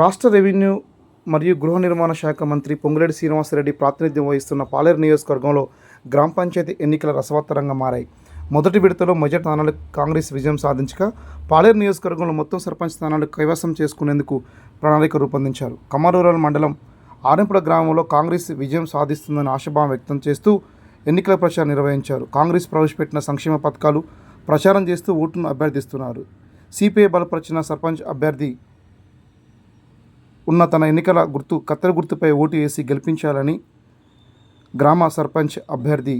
రాష్ట్ర రెవెన్యూ మరియు గృహ నిర్మాణ శాఖ మంత్రి పొంగులేటి శ్రీనివాసరెడ్డి ప్రాతినిధ్యం వహిస్తున్న పాలేరు నియోజకవర్గంలో గ్రామ పంచాయతీ ఎన్నికల రసవత్తరంగా మారాయి. మొదటి విడతలో మొదటి స్థానాలు కాంగ్రెస్ విజయం సాధించగా పాలేరు నియోజకవర్గంలో మొత్తం సర్పంచ్ స్థానాలు కైవసం చేసుకునేందుకు ప్రణాళిక రూపొందించారు. కమరూరల్ మండలం ఆరెంపుల గ్రామంలో కాంగ్రెస్ విజయం సాధిస్తుందని ఆశాభావం వ్యక్తం చేస్తూ ఎన్నికల ప్రచారం నిర్వహించారు. కాంగ్రెస్ ప్రవేశపెట్టిన సంక్షేమ పథకాలు ప్రచారం చేస్తూ ఓటును అభ్యర్థిస్తున్నారు. సిపిఐ బలపరిచిన సర్పంచ్ అభ్యర్థి ఉన్న తన ఎన్నికల గుర్తు కత్తెర గుర్తుపై ఓటు వేసి గెలిపించాలని గ్రామ సర్పంచ్ అభ్యర్థి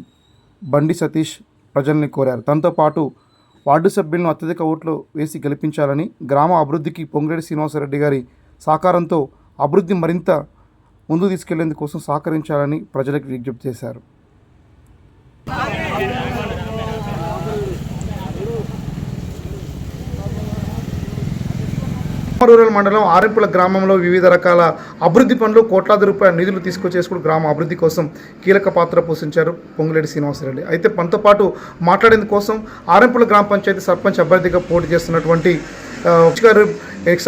బండి సతీష్ ప్రజల్ని కోరారు. దాంతో పాటు వార్డు సభ్యులను అత్యధిక ఓట్లు వేసి గెలిపించాలని గ్రామ అభివృద్ధికి పొంగిరెడ్డి శ్రీనివాసరెడ్డి గారి సహకారంతో అభివృద్ధి మరింత ముందు తీసుకెళ్ళేందుకోసం సహకరించాలని ప్రజలకు విజ్ఞప్తి చేశారు. రూరల్ మండలం ఆరెంపుల గ్రామంలో వివిధ రకాల అభివృద్ధి పనులు కోట్లాది రూపాయల నిధులు తీసుకొచ్చేసుకుని గ్రామ అభివృద్ధి కోసం కీలక పాత్ర పోషించారు పొంగులేటి శ్రీనివాసరెడ్డి. అయితే మనతో పాటు మాట్లాడేందు కోసం ఆరెంపుల గ్రామ పంచాయతీ సర్పంచ్ అభ్యర్థిగా పోటీ చేస్తున్నటువంటి గారు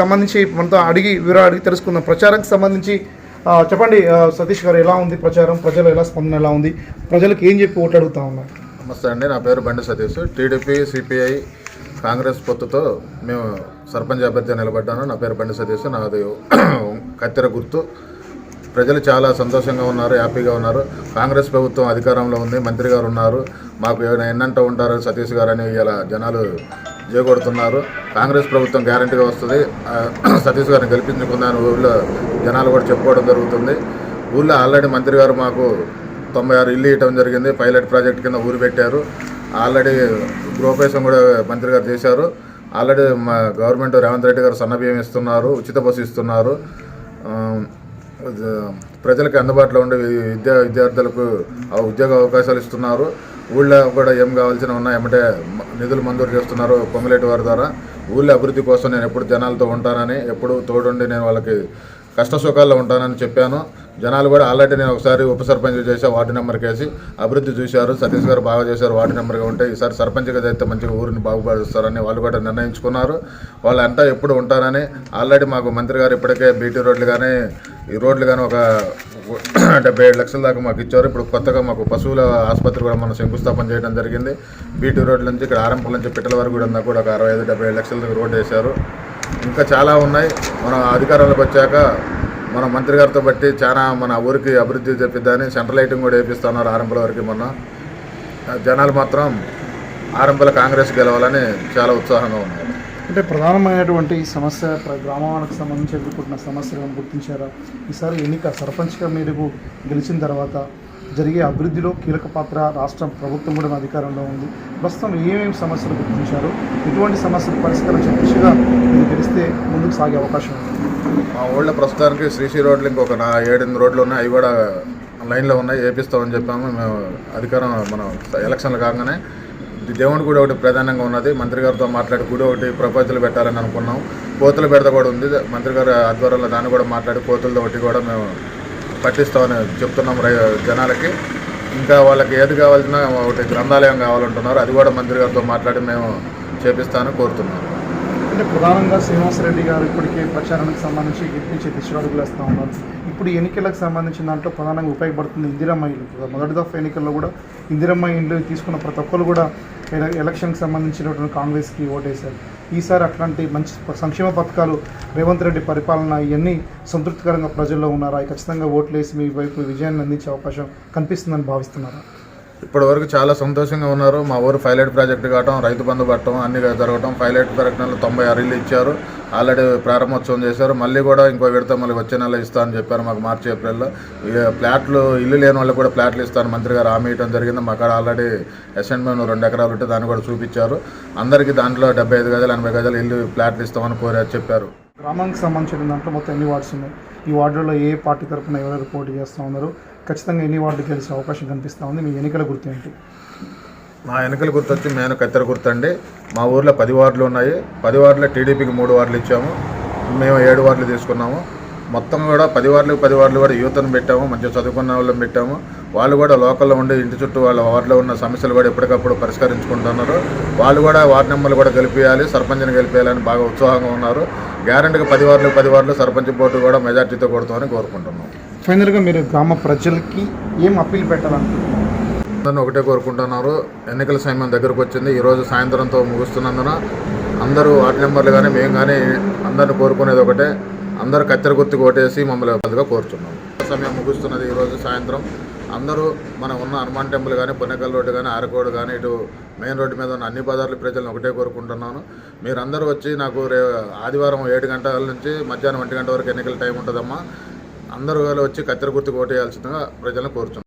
సంబంధించి మనతో అడిగి వివరాలు అడిగి తెలుసుకుందాం. ప్రచారానికి సంబంధించి చెప్పండి సతీష్ గారు ఎలా ఉంది ప్రచారం? ప్రజలు ఎలా స్పందన ఎలా ఉంది? ప్రజలకు ఏం చెప్పి ఓట్లాడుగుతా ఉన్నారు? నమస్తే అండి. నా పేరు బండి సతీష్. టీడీపీ సిపిఐ కాంగ్రెస్ పొత్తుతో మేము సర్పంచ్ అభ్యర్థిగా నిలబడ్డాను. నా పేరు బండి సతీష్ నాది కత్తెర గుర్తు. ప్రజలు చాలా సంతోషంగా ఉన్నారు హ్యాపీగా ఉన్నారు. కాంగ్రెస్ ప్రభుత్వం అధికారంలో ఉంది మంత్రి గారు ఉన్నారు. మాకు ఏమైనా ఎన్నంటూ ఉంటారు సతీష్ గారు అని ఇలా జనాలు చేకొడుతున్నారు కాంగ్రెస్ ప్రభుత్వం గ్యారంటీగా వస్తుంది. సతీష్ గారిని గెలిపించుకుందని ఊళ్ళో జనాలు కూడా చెప్పుకోవడం జరుగుతుంది. ఊళ్ళో ఆల్రెడీ మంత్రి గారు మాకు తొంభై ఆరు ఇల్లు ఇవ్వడం జరిగింది. పైలట్ ప్రాజెక్ట్ కింద ఊరు పెట్టారు. ఆల్రెడీ గృహప్రవేశం కూడా మంత్రి గారు చేశారు. ఆల్రెడీ మా గవర్నమెంట్ రేవంత్ రెడ్డి గారు సన్నబియ్యం ఇస్తున్నారు ఉచిత బస్సు ఇస్తున్నారు. ప్రజలకు అందుబాటులో ఉండే విద్యా విద్యార్థులకు ఉద్యోగ అవకాశాలు ఇస్తున్నారు. ఊళ్ళో కూడా ఏం కావాల్సిన ఉన్నా ఏమంటే నిధులు మంజూరు చేస్తున్నారు పొంగులేటి వారి ద్వారా. ఊళ్ళో అభివృద్ధి కోసం నేను ఎప్పుడు జనాలతో ఉంటానని ఎప్పుడు తోడుండి నేను వాళ్ళకి కష్ట సుఖాల్లో ఉంటానని చెప్పాను. జనాలు కూడా ఆల్రెడీ నేను ఒకసారి ఉప సర్పంచ్ చేసా వార్డు నెంబర్కి వేసి అభివృద్ధి చూశారు. సతీష్ గారు బాగా చేశారు వార్డు నెంబర్గా ఉంటే ఈసారి సర్పంచ్గా చేస్తే మంచిగా ఊరిని బాగుపరుస్తారని వాళ్ళు కూడా నిర్ణయించుకున్నారు. వాళ్ళంతా ఎప్పుడు ఉంటారని ఆల్రెడీ మాకు మంత్రి గారు ఇప్పటికే బీటీ రోడ్లు కానీ ఈ రోడ్లు కానీ ఒక డెబ్బై ఏడు లక్షల దాకా మాకు ఇచ్చారు. ఇప్పుడు కొత్తగా మాకు పశువుల ఆసుపత్రి కూడా మనం శంకుస్థాపన చేయడం జరిగింది. బీటీ రోడ్ల నుంచి ఇక్కడ ఆరంపల నుంచి పిట్టల వరకు కూడా ఉందా కూడా ఒక అరవై ఐదు డెబ్బై ఏడు లక్షల దాకా రోడ్డు వేశారు. ఇంకా చాలా ఉన్నాయి. మనం అధికారంలోకి వచ్చాక మన మంత్రి గారితో బట్టి చాలా మన ఊరికి అభివృద్ధి చెప్పిద్దని సెంట్రల్ లైటింగ్ కూడా వేపిస్తున్నారు ఆరంభల వరకు మొన్న. జనాలు మాత్రం ఆరంభల కాంగ్రెస్ గెలవాలని చాలా ఉత్సాహంగా ఉన్నారు. అంటే ప్రధానమైనటువంటి ఈ సమస్య గ్రామానికి సంబంధించి ఎదుర్కొంటున్న సమస్యలను గుర్తించారా? ఈసారి ఎన్నిక సర్పంచ్గా మీరు గెలిచిన తర్వాత జరిగే అభివృద్ధిలో కీలక పాత్ర రాష్ట్ర ప్రభుత్వం కూడా అధికారంలో ఉంది. ప్రస్తుతం ఏమేమి సమస్యలు గుర్తించారు? ఎటువంటి సమస్యలు పరిష్కరించే దిశగా మీరు తెలిస్తే ముందుకు సాగే అవకాశం ఉంది. మా ఊళ్ళో ప్రస్తుతానికి శ్రీశ్రీ రోడ్లు ఇంకొక నా ఏడెనిమిది రోడ్లు ఉన్నాయి. అవి కూడా లైన్లో ఉన్నాయి. వేపిస్తామని చెప్పాము. మేము అధికారం మనం ఎలక్షన్లు కాగానే దేవుని గుడి ఒకటి ప్రధానంగా ఉన్నది. మంత్రి గారితో మాట్లాడి గుడి ఒకటి ప్రపోజల్ పెట్టాలని అనుకున్నాం. కోతుల బెడద కూడా ఉంది. మంత్రి గారి ఆధ్వర్యంలో దాన్ని కూడా మాట్లాడి కోతులతో ఒకటి కూడా మేము పట్టిస్తామని చెప్తున్నాం రై జనాలకి. ఇంకా వాళ్ళకి ఏది కావాల్సిన ఒకటి గ్రంథాలయం కావాలంటున్నారు. అది కూడా మంత్రి గారితో మాట్లాడి మేము చేపిస్తామని కోరుతున్నాం అంటే ప్రధానంగా శ్రీనివాసరెడ్డి గారు ఇప్పటికే ప్రచారానికి సంబంధించి గెలిపించే దిశగాడుగులు వేస్తూ ఉన్నారు. ఇప్పుడు ఎన్నికలకు సంబంధించిన దాంట్లో ప్రధానంగా ఉపయోగపడుతుంది ఇందిరమ్మ ఇల్లు. మొదటి దఫా ఎన్నికల్లో కూడా ఇందిరమ్మ ఇల్లు తీసుకున్న ప్రతి ఒక్కరు కూడా ఎలక్షన్కి సంబంధించినటువంటి కాంగ్రెస్కి ఓటేశారు. ఈసారి అట్లాంటి మంచి సంక్షేమ పథకాలు రేవంత్ రెడ్డి పరిపాలన ఇవన్నీ సంతృప్తికరంగా ప్రజల్లో ఉన్నారా. ఖచ్చితంగా ఓట్లేసి మీ వైపు విజయాన్ని అందించే అవకాశం కనిపిస్తుందని భావిస్తున్నారా? ఇప్పటివరకు చాలా సంతోషంగా ఉన్నారు. మా ఊరు ఫైలైట్ ప్రాజెక్ట్ కావటం రైతు బంధు పట్టడం అన్ని జరగటం ఫైలైట్ ప్రకటనలు తొంభై ఆరు ఇల్లు ఇచ్చారు. ఆల్రెడీ ప్రారంభోత్సవం చేశారు. మళ్ళీ కూడా ఇంకో విడత మళ్ళీ వచ్చే నెల ఇస్తా అని చెప్పారు మాకు మార్చి ఏప్రిల్లో. ప్లాట్లు ఇల్లు లేని వాళ్ళకి కూడా ప్లాట్లు ఇస్తాను. మంత్రి గారు హామీ ఇవ్వడం జరిగింది. మాకు ఆల్రెడీ అసైన్మెంట్ రెండు ఎకరాలు ఉంటే దాన్ని కూడా చూపించారు. అందరికీ దాంట్లో డెబ్బై ఐదు గజాలు ఎనభై గజాలు ఇల్లు ప్లాట్లు ఇస్తామని కోరారు చెప్పారు. గ్రామానికి సంబంధించిన దాంట్లో మొత్తం ఎన్ని వార్డ్స్ ఉన్నాయి? ఈ వార్డులలో ఏ పార్టీ తరఫున ఎవరెవరు పోటీ చేస్తూ ఉన్నారు? ఖచ్చితంగా ఎన్ని వార్డు గెలిచే అవకాశం కనిపిస్తూ ఉంది? మీ ఎన్నికల గుర్తు ఏంటి? మా ఎన్నికల గుర్తు వచ్చి నేను కత్తెర గుర్తు అండి. మా ఊర్లో పది వార్డులు ఉన్నాయి. పది వార్డులో టీడీపీకి మూడు వార్డులు ఇచ్చాము. మేము ఏడు వార్డులు తీసుకున్నాము. మొత్తం కూడా పది వార్డులు పది వార్డులు కూడా యూత్ని పెట్టాము మంచిగా చదువుకున్న వాళ్ళని పెట్టాము. వాళ్ళు కూడా లోకల్లో ఉండి ఇంటి చుట్టూ వాళ్ళ వార్డులో ఉన్న సమస్యలు కూడా ఎప్పటికప్పుడు పరిష్కరించుకుంటున్నారు. వాళ్ళు కూడా వార్డు నెంబర్లు కూడా గెలిపించాలి సర్పంచ్ని గెలిపించాలని బాగా ఉత్సాహంగా ఉన్నారు. గ్యారంటీగా పది వార్లు పది వార్లు సర్పంచ్ బోర్డు కూడా మెజార్టీతో కొడతామని కోరుకుంటున్నాం. ఫైనల్గా మీరు గ్రామ ప్రజలకి ఏం అప్పీల్ పెట్టాలనుకుంటున్నారు? అందరిని ఒకటే కోరుకుంటున్నారు. ఎన్నికల సమయం దగ్గరకు వచ్చింది. ఈరోజు సాయంత్రంతో ముగుస్తున్నందున అందరూ వార్డు మెంబర్లు కానీ మేము కానీ అందరిని కోరుకునేది ఒకటే. అందరూ కత్తెర గుర్తు కొట్టేసి మమ్మల్ని ఇబ్బందిగా కోరుచున్నాం సమయం ముగుస్తున్నది ఈరోజు సాయంత్రం. అందరూ మనం ఉన్న హనుమాన్ టెంపుల్ కానీ పొన్నకల్ రోడ్డు కానీ ఆరకోడు కానీ ఇటు మెయిన్ రోడ్డు మీద ఉన్న అన్ని బజార్లు ప్రజలను ఒకటే కోరుకుంటున్నాను. మీరందరూ వచ్చి నాకు రే ఆదివారం ఏడు గంటల నుంచి మధ్యాహ్నం ఒంటి గంట వరకు ఎన్నికల టైం ఉంటుందమ్మా. అందరూ వచ్చి కత్తెర గుర్తు ఓటేయాల్సిందిగా ప్రజలను కోరుతున్నాను